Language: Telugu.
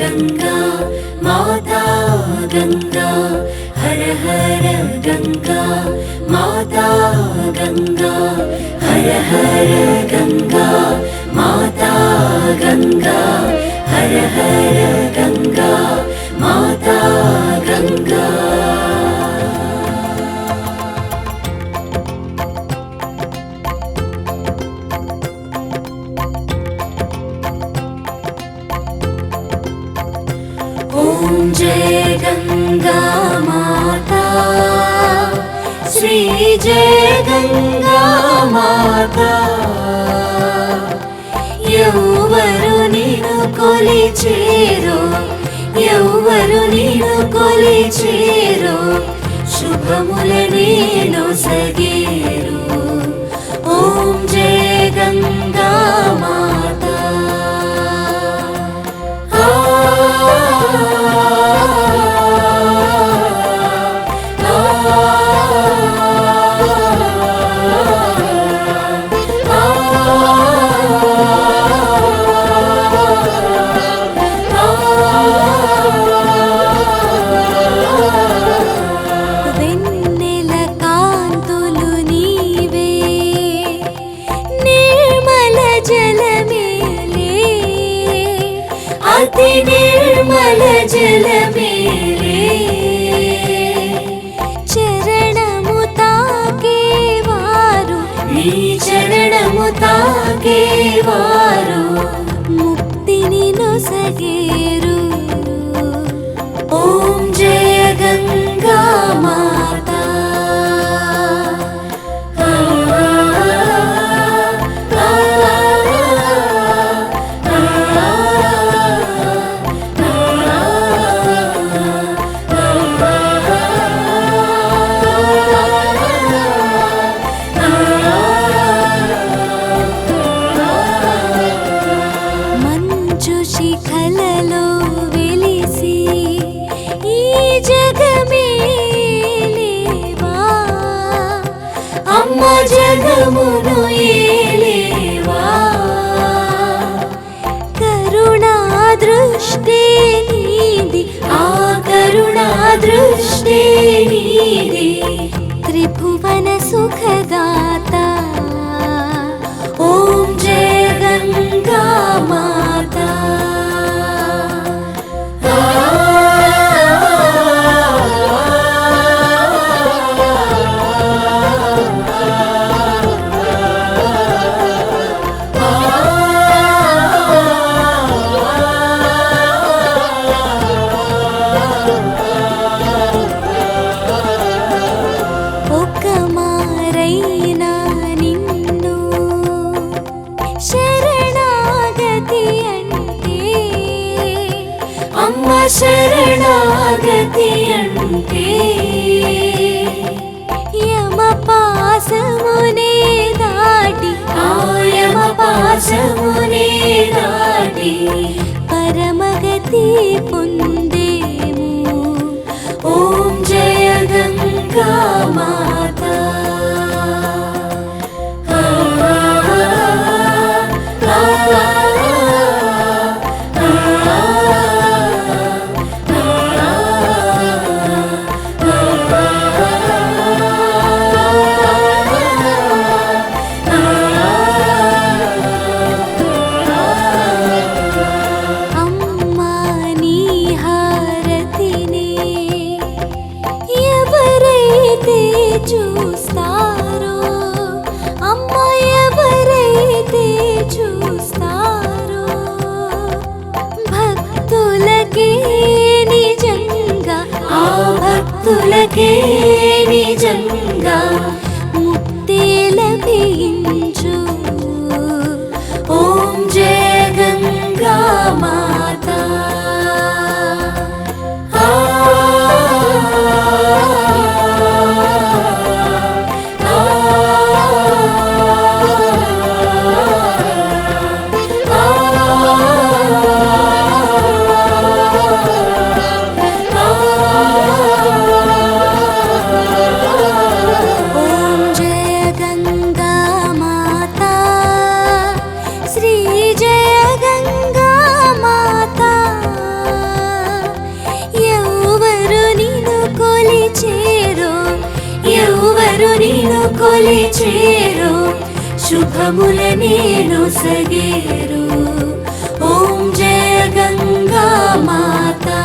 गङ्गा माता गङ्गा हर हर गङ्गा माता गङ्गा हर हर गङ्गा माता गङ्गा हर हर जय गङ्गा माता श्री जय गङ्गा माता यौवरु नीनु कोलिचेरो यौवरु नीनु कोलिचेरो शुभमुल नीनु सगेरो ॐ जय गङ्गा माता അതിനിർമ്മല ജലമേലേ ചരണമു താകേ വാരു. നീ ചരണമു താകേ വാ జగమును ఏలేవా? కరుణా దృష్టి నీది ఆ కరుణా దృష్టి అమ్మ శరణాగతి అంటే యమ పాసమునే దాటి ఆయమ పాశమునే దాటి పరమగతి పొందేము భక్తులకే నిజంగా ముక్తి లభించు. నిను కొలిచేరు శుభముల నేను సగేరు. ఓం జయ గంగా మాతా.